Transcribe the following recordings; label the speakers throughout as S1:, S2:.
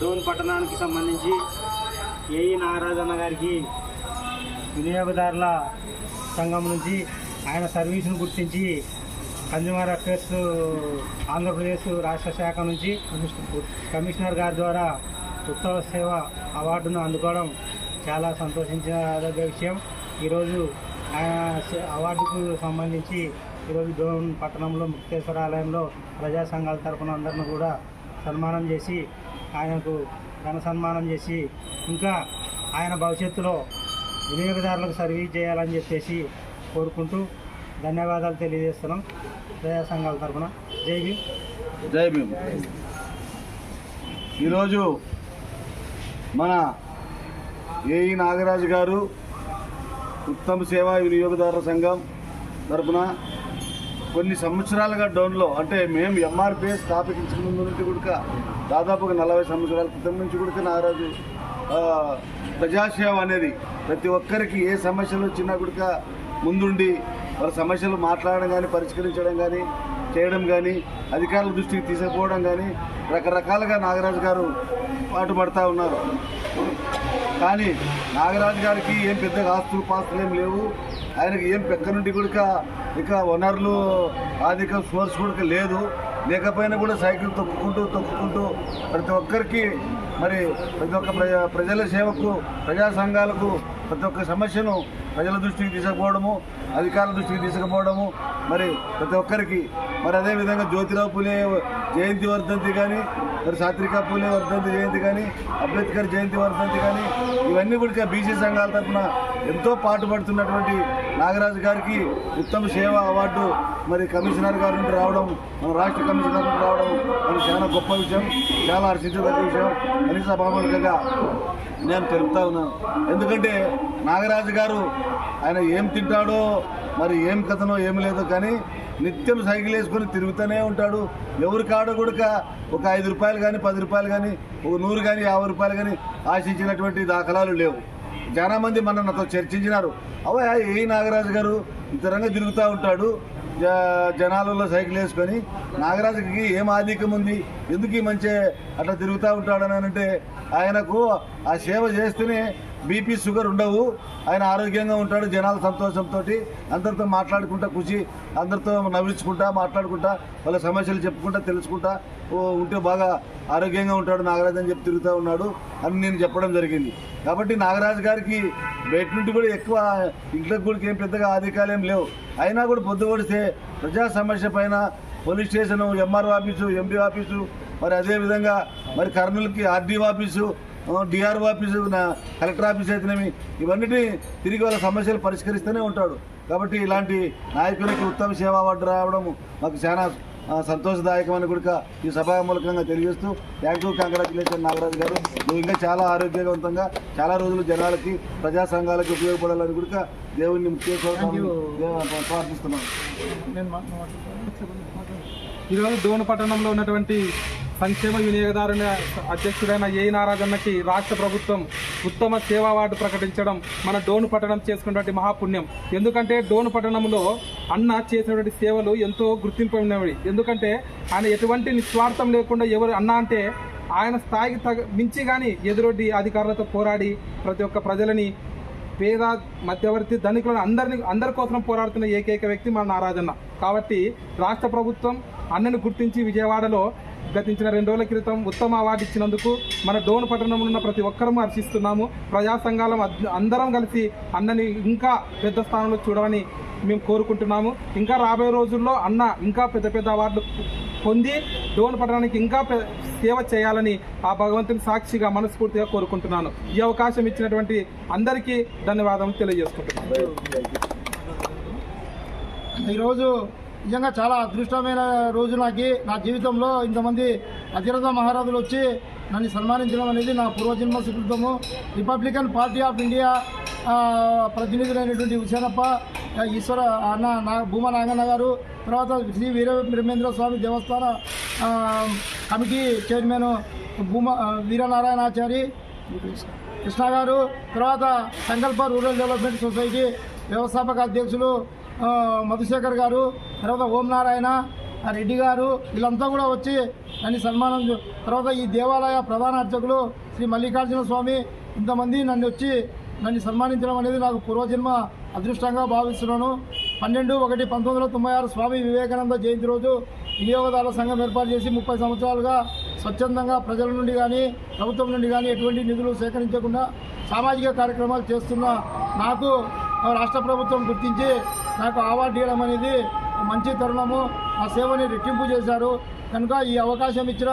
S1: డోన్ పట్టణానికి సంబంధించి ఏఈ నాగరాజన్న గారికి వినియోగదారుల సంఘం నుంచి ఆయన సర్వీసును గుర్తించి కన్జ్యూమర్ అఫేర్స్ ఆంధ్రప్రదేశ్ రాష్ట్ర శాఖ నుంచి కమిషనర్ గారి ద్వారా ఉత్తమ సేవ అవార్డును అందుకోవడం చాలా సంతోషించదగ్గ విషయం. ఈరోజు ఆయన అవార్డుకు సంబంధించి ఈరోజు డోన్ పట్టణంలో ముక్తేశ్వర ఆలయంలో ప్రజా సంఘాల తరఫున అందరిని కూడా సన్మానం చేసి ఆయనకు ఘన సన్మానం చేసి ఇంకా ఆయన భవిష్యత్తులో వినియోగదారులకు సర్వీస్ చేయాలని చెప్పేసి కోరుకుంటూ ధన్యవాదాలు తెలియజేస్తున్నాం. ప్రజా సంఘాల తరపున. జై భీమ్.
S2: జై భీమ్. ఈరోజు మన ఏఈ నాగరాజు గారు ఉత్తమ సేవా వినియోగదారుల సంఘం తరఫున కొన్ని సంవత్సరాలుగా డౌన్లో అంటే మేము ఎంఆర్పిఎస్ స్థాపించిన ముందు నుంచి కూడా దాదాపు ఒక నలభై సంవత్సరాల క్రితం నుంచి కూడా నాగరాజు ఆ, ప్రజాసేవ అనేది ప్రతి ఒక్కరికి ఏ సమస్యలు వచ్చినా కూడా ముందుండి వాళ్ళ సమస్యలు మాట్లాడడం కానీ పరిష్కరించడం కానీ చేయడం కానీ అధికారుల దృష్టికి తీసుకుపోవడం కానీ రకరకాలుగా నాగరాజు గారు పాటుపడతా ఉన్నారు. కానీ నాగరాజు గారికి ఏం పెద్దగా ఆస్తులు పాస్తులు ఏం లేవు. ఆయనకి ఏం పెక్క నుండి కూడా ఇక వనరులు ఆర్థిక సోర్స్ కూడా లేదు. లేకపోయినా కూడా సైకిల్ తొక్కుకుంటూ తొక్కుకుంటూ ప్రతి ఒక్కరికి మరి ప్రతి ఒక్క ప్రజా ప్రజల సేవకు ప్రజా సంఘాలకు ప్రతి ఒక్క సమస్యను ప్రజల దృష్టికి తీసుకుపోవడము అధికారుల దృష్టికి తీసుకుపోవడము మరి ప్రతి ఒక్కరికి. మరి అదేవిధంగా జ్యోతిరావు పూలే జయంతి వర్ధంతి కానీ మరి సాత్విక పూలే వర్ధంతి జయంతి కానీ అంబేద్కర్ జయంతి వర్ధంతి కానీ ఇవన్నీ కూడా బీసీ సంఘాల తరఫున ఎంతో పాటుపడుతున్నటువంటి నాగరాజు గారికి ఉత్తమ సేవ అవార్డు మరి కమిషనర్ గారి నుండి రావడం మన రాష్ట్ర కమిషనర్ నుండి రావడం మరి చాలా గొప్ప విషయం చాలా హర్షించదగ్గ విషయం. కనీస బామలుగా నేను తెలుపుతా ఉన్నాను. ఎందుకంటే నాగరాజు గారు ఆయన ఏం తింటాడో మరి ఏం కథనో ఏం లేదో కానీ నిత్యం సైకిల్ వేసుకొని తిరుగుతూనే ఉంటాడు. ఎవరి కాడ కూడా ఒక ఐదు రూపాయలు కానీ పది రూపాయలు కానీ ఒక నూరు కానీ యాభై రూపాయలు కానీ ఆశించినటువంటి దాఖలాలు లేవు. చాలామంది మన నాతో చర్చించినారు. అవే ఏ నాగరాజు గారు ఇతరంగా తిరుగుతూ ఉంటాడు? జ- జనాలలో సైకిల్ వేసుకొని నాగరాజుకి ఏం ఆధిక్యం ఉంది? ఎందుకు ఈ మంచి అట్లా తిరుగుతూ ఉంటాడని అంటే ఆయనకు ఆ సేవ చేస్తేనే బీపీ షుగర్ ఉండవు. ఆయన ఆరోగ్యంగా ఉంటాడు జనాల సంతోషంతో అందరితో మాట్లాడుకుంటా ఖుషి అందరితో నవ్వించుకుంటా మాట్లాడుకుంటా వాళ్ళ సమస్యలు చెప్పుకుంటా తెలుసుకుంటా ఓ ఉంటే బాగా ఆరోగ్యంగా ఉంటాడు నాగరాజు అని చెప్పి తిరుగుతూ ఉన్నాడు అని నేను చెప్పడం జరిగింది. కాబట్టి నాగరాజు గారికి బయట నుండి కూడా ఎక్కువ ఇంట్లోకి కూడా ఏం పెద్దగా అధికారం లేవు. అయినా కూడా పొద్దు ప్రజా సమస్య పైన police station MRO office MP office మరి అదేవిధంగా మరి కర్నూలుకి RDO office DRO office collector office అయితేనేమి ఇవన్నిటి తిరిగి వాళ్ళ సమస్యలు పరిష్కరిస్తూనే ఉంటాడు. కాబట్టి ఇలాంటి నాయకునికి ఉత్తమ సేవా అవార్డు రావడం మాకు చాలా సంతోషదాయకమని కూడా ఈ సభా మూలకంగా తెలియజేస్తూ థ్యాంక్ యూ కంగ్రాచులేషన్ నాగరాజు గారు. నువ్వు ఇంకా చాలా ఆరోగ్యవంతంగా చాలా రోజులు జనాలకి ప్రజా సంఘాలకి ఉపయోగపడాలని కూడా దేవుణ్ణి ముఖ్య ప్రార్థిస్తున్నాను
S3: ఈరోజు డోను పట్టణంలో ఉన్నటువంటి సంక్షేమ వినియోగదారుల అధ్యక్షుడైన ఏ. నారాజన్నకి రాష్ట్ర ప్రభుత్వం ఉత్తమ సేవా అవార్డు ప్రకటించడం మన డోను పట్టణం చేసుకున్నటువంటి మహాపుణ్యం. ఎందుకంటే డోను పట్టణంలో అన్న చేసినటువంటి సేవలు ఎంతో గుర్తింపబడినవి ఎందుకంటే ఆయన ఎటువంటి నిస్వార్థం లేకుండా ఎవరు అన్న అంటే ఆయన స్థాయికి తగ మించి కానీ ఎదురొడ్డి అధికారులతో పోరాడి ప్రతి ఒక్క ప్రజలని పేద మధ్యవర్తి ధనికులను అందరిని అందరి కోసం పోరాడుతున్న ఏకైక వ్యక్తి మన నారాజన్న. కాబట్టి రాష్ట్ర ప్రభుత్వం అన్నను గుర్తించి విజయవాడలో గతించిన రెండు రోజుల క్రితం ఉత్తమ అవార్డు ఇచ్చినందుకు మన డోన్ పట్టణంలో ఉన్న ప్రతి ఒక్కరూ హర్షిస్తున్నాము. ప్రజా సంఘాలం అందరం కలిసి అన్నని ఇంకా పెద్ద స్థానంలో చూడాలని మేము కోరుకుంటున్నాము. ఇంకా రాబోయే రోజుల్లో అన్న ఇంకా పెద్ద పెద్ద అవార్డులు పొంది డోన్ పట్టణానికి ఇంకా సేవ చేయాలని ఆ భగవంతుని సాక్షిగా మనస్ఫూర్తిగా కోరుకుంటున్నాను. ఈ అవకాశం ఇచ్చినటువంటి అందరికీ ధన్యవాదాలు తెలియజేసుకుంటున్నాను.
S4: ఈరోజు నిజంగా చాలా అదృష్టమైన రోజు నాకు. నా జీవితంలో ఇంతమంది అతిరథ మహారాజులు వచ్చి నన్ను సన్మానించడం అనేది నా పూర్వజన్మ సుకృతము. రిపబ్లికన్ పార్టీ ఆఫ్ ఇండియా ప్రతినిధులైనటువంటి హుసేనప్ప ఈశ్వర అన్న నా భూమా నాగన్న గారు తర్వాత శ్రీ వీర బ్రహ్మేంద్ర స్వామి దేవస్థాన కమిటీ చైర్మన్ భూమా వీరనారాయణాచారి కృష్ణ గారు తర్వాత సంకల్ప రూరల్ డెవలప్మెంట్ సొసైటీ వ్యవస్థాపక అధ్యక్షులు మధుశేఖర్ గారు తర్వాత ఓం నారాయణ రెడ్డి గారు వీళ్ళంతా కూడా వచ్చి నన్ను సన్మానం తర్వాత ఈ దేవాలయ ప్రధాన అర్చకులు శ్రీ మల్లికార్జున స్వామి ఇంతమంది నన్ను వచ్చి నన్ను సన్మానించడం అనేది నాకు పూర్వజన్మ అదృష్టంగా భావిస్తున్నాను. పన్నెండు ఒకటి పంతొమ్మిది వందల తొంభై ఆరు స్వామి వివేకానంద జయంతి రోజు వినియోగదారుల సంఘం ఏర్పాటు చేసి ముప్పై సంవత్సరాలుగా స్వచ్ఛందంగా ప్రజల నుండి కానీ ప్రభుత్వం నుండి కానీ ఎటువంటి నిధులు సేకరించకుండా సామాజిక కార్యక్రమాలు చేస్తున్న నాకు రాష్ట్ర ప్రభుత్వం గుర్తించి నాకు అవార్డు ఇవ్వడం అనేది మంచి తరుణము. ఆ సేవని రెట్టింపు చేశారు. కనుక ఈ అవకాశం ఇచ్చిన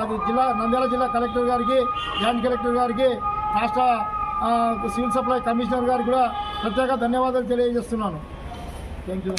S4: అది జిల్లా నంద్యాల జిల్లా కలెక్టర్ గారికి జాయింట్ కలెక్టర్ గారికి రాష్ట్ర సివిల్ సప్లై కమిషనర్ గారికి కూడా ప్రత్యేక ధన్యవాదాలు తెలియజేస్తున్నాను. Thank you